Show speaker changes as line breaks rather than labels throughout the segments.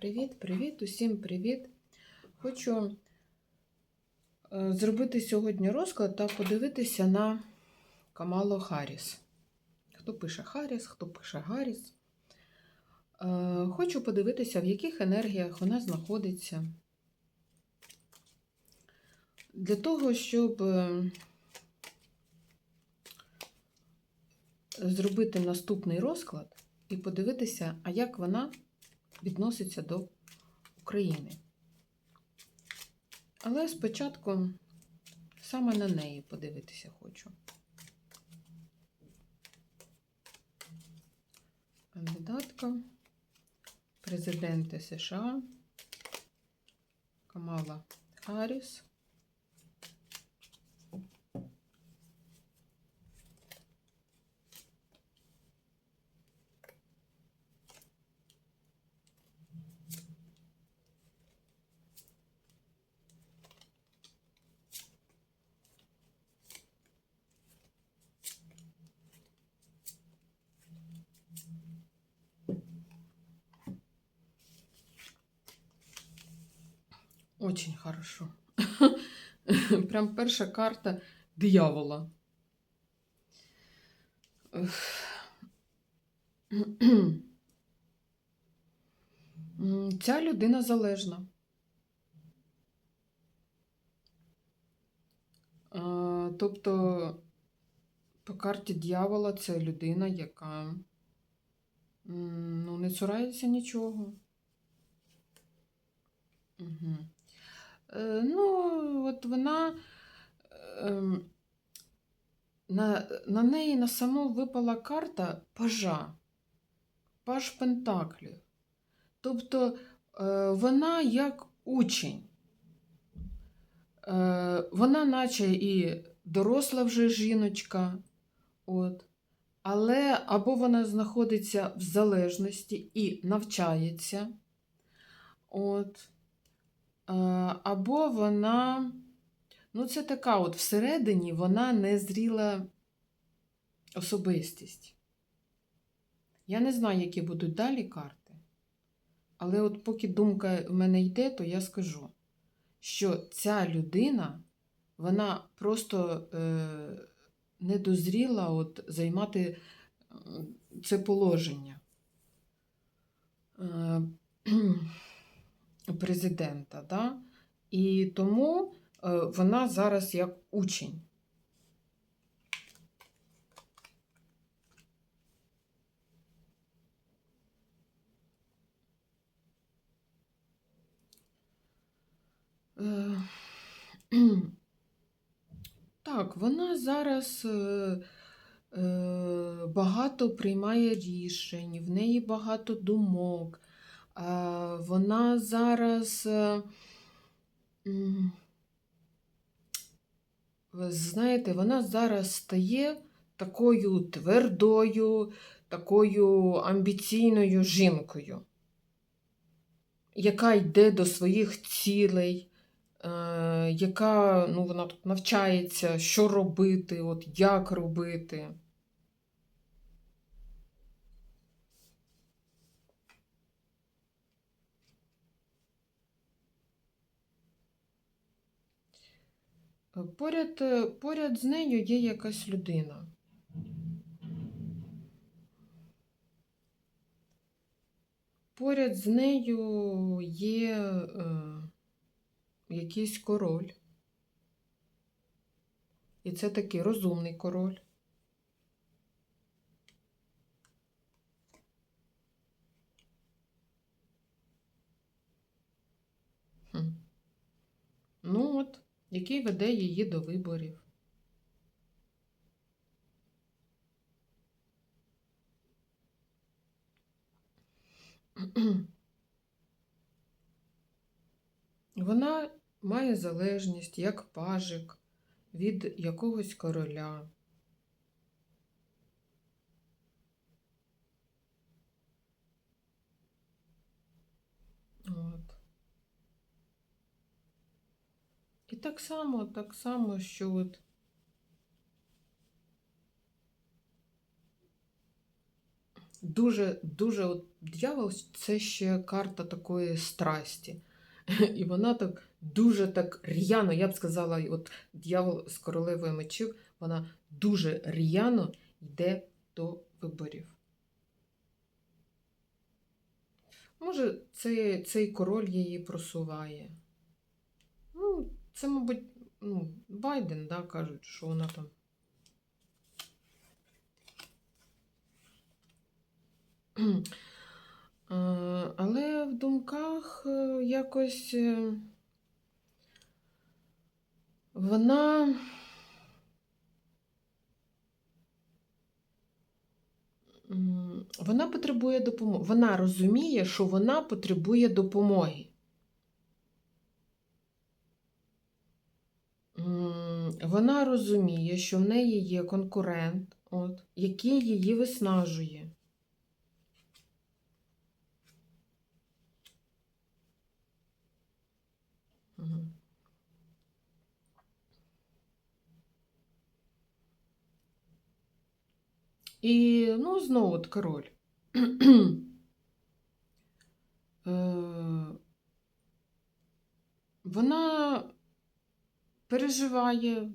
Привіт, привіт, усім привіт. Хочу е, зробити сьогодні розклад та подивитися на Камалу Харріс. Хто пише Харріс, хто пише Гарріс. Е, Хочу подивитися, в яких енергіях вона знаходиться. Для того, щоб е, зробити наступний розклад і подивитися, а як вона відноситься до України. Але спочатку саме на неї подивитися хочу. Кандидатка, президента США, Камала Харріс. Очень хорошо. Прям перша карта диявола. Ця людина залежна. Тобто, по карті дьявола це людина, яка ну, не цурається нічого. Угу. Е, ну, от вона ем, на, на неї на саму випала карта пажа, паж Пентаклів. Тобто е, вона як учень. Е, вона, наче і доросла вже жіночка, от, але або вона знаходиться в залежності і навчається. От. Е, Або вона, ну, це така от всередині вона незріла особистість. Я не знаю, які будуть далі карти, але от поки думка в мене йде, то я скажу, що ця людина, вона просто е, не дозріла от, займати це положення. Е, президента. Да? І тому е, вона зараз як учень. Так, вона зараз е, е, багато приймає рішень, в неї багато думок. Е, Вона зараз, е, знаєте, вона зараз стає такою твердою, такою амбіційною жінкою, яка йде до своїх цілей, яка ну, вона тут навчається, що робити, от як робити. Поряд, е, поряд з нею є якась людина. Поряд з нею є е, якийсь король. І це такий розумний король. Ну от, який веде її до виборів. Вона має залежність як пажик від якогось короля. От. І так само, так само, що от дуже, дуже от дьявол це ще карта такої страсті. І вона так дуже так р'яно, я б сказала, от дьявол з королевою мечів, вона дуже р'яно йде до виборів. Може, цей, цей король її просуває. Ну, це, мабуть, ну, Байден, да, кажуть, що вона там. Е, Але в думках е, якось е, вона. Вона потребує допомоги. Вона розуміє, що вона потребує допомоги. Вона розуміє, що в неї є конкурент, от, який її виснажує. І, ну, знову от король. Е, Вона переживає,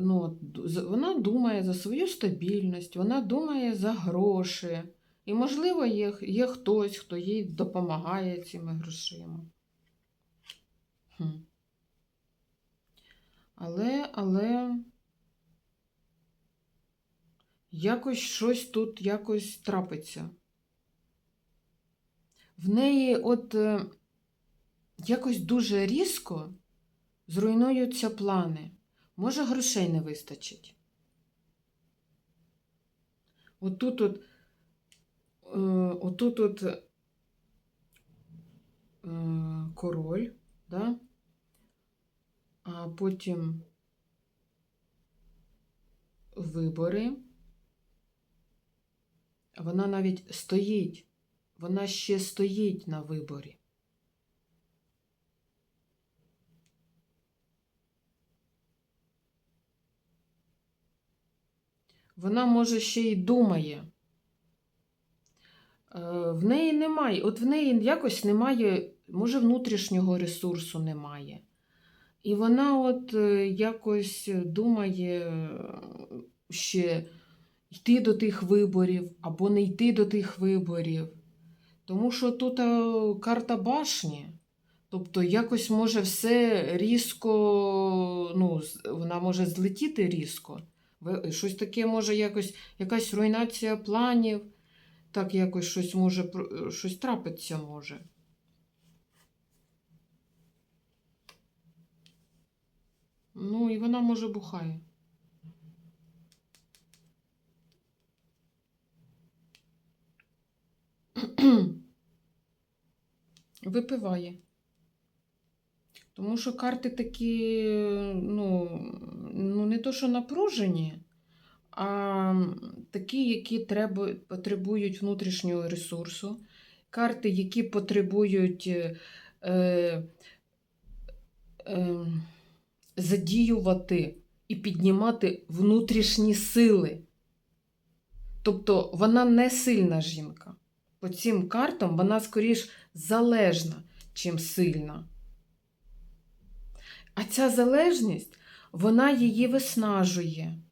ну, вона думає за свою стабільність, вона думає за гроші. І, можливо, є, є хтось, хто їй допомагає цими грошима. Але, але якось щось тут якось трапиться. В неї от е, якось дуже різко зруйнуються плани. Може, грошей не вистачить. Отут от, е, отут от е, король, да? А потім вибори. Вона навіть стоїть, вона ще стоїть на виборі. Вона, може, ще й думає. Е, В неї немає, от в неї якось немає, може, внутрішнього ресурсу немає. І вона от е, якось думає е, ще йти до тих виборів або не йти до тих виборів. Тому що тут е, карта башні. Тобто якось може все різко, ну, вона може злетіти різко. Щось таке може якось, якась руйнація планів, так якось щось може, щось трапиться може. Ну, і вона може бухає. Випиває. Тому що карти такі, ну, ну не то, що напружені, а такі, які треба, потребують внутрішнього ресурсу. Карти, які потребують е, е, задіювати і піднімати внутрішні сили. Тобто вона не сильна жінка. По цим картам вона скоріш залежна, чим сильна. А ця залежність, вона її виснажує.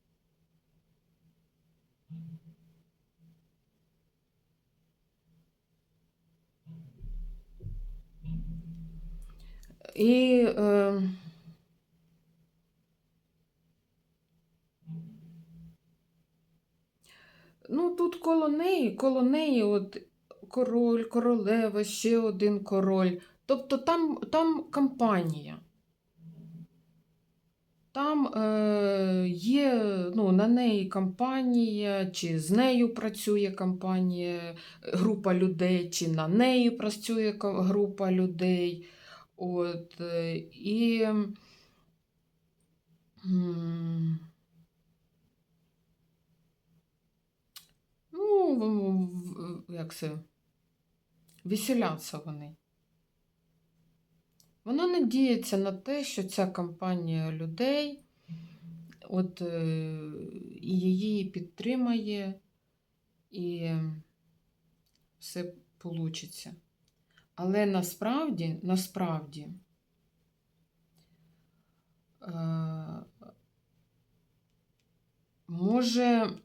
І е, ну, тут коло неї, коло неї от король, королева, ще один король. Тобто там, там компанія. Там е, є ну, на неї компанія, чи з нею працює компанія, група людей, чи на неї працює група людей. От, е, і м, ну, в- в- як це, веселяться вони. Вона надіється на те, що ця компанія людей от, е, її підтримає, і все получиться. Але насправді, насправді, е, може,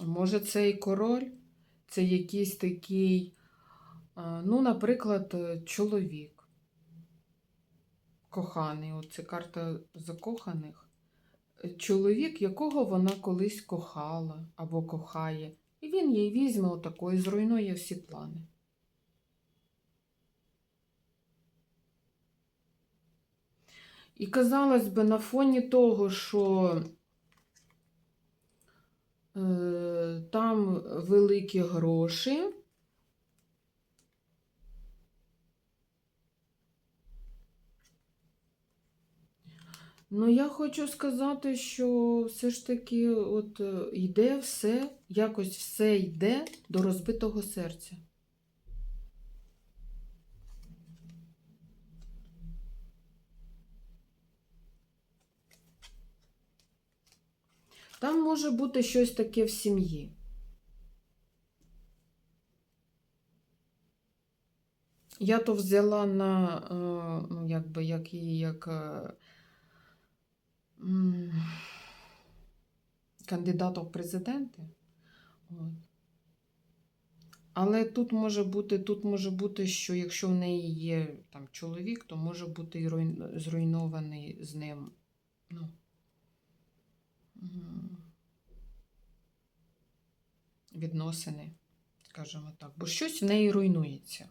може, цей король це якийсь такий, ну, наприклад, е, чоловік. Коханий, от це карта закоханих. Е, Чоловік, якого вона колись кохала або кохає, і він їй візьме отако і зруйнує всі плани. І казалось би, на фоні того, що там великі гроші. Ну, я хочу сказати, що все ж таки от е, йде все, якось все йде до розбитого серця. Там може бути щось таке в сім'ї. Я то взяла на, е, ну, якби, як її, як е, кандидата в президенти. От. Але тут може бути, тут може бути, що якщо в неї є там чоловік, то може бути і зруйнований з ним. Ну, відносини, скажімо так. Бо щось в неї руйнується.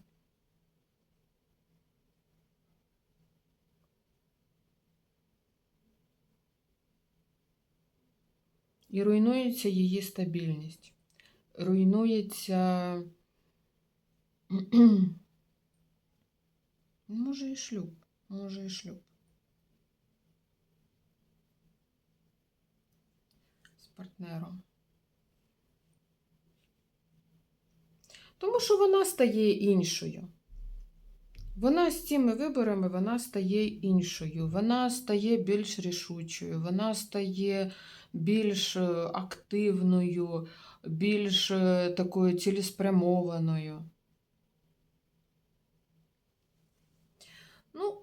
І руйнується її стабільність. Руйнується. Може і шлюб. Може і шлюб. Партнером. Тому що вона стає іншою. Вона з цими виборами вона стає іншою. Вона стає більш рішучою, вона стає більш е, активною, більш е, такою цілеспрямованою. Ну,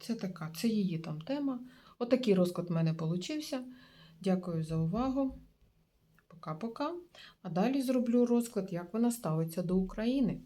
це така, це її там тема. Отакий розклад в мене получився. Дякую за увагу. Пока-пока. А далі зроблю розклад, як вона ставиться до України.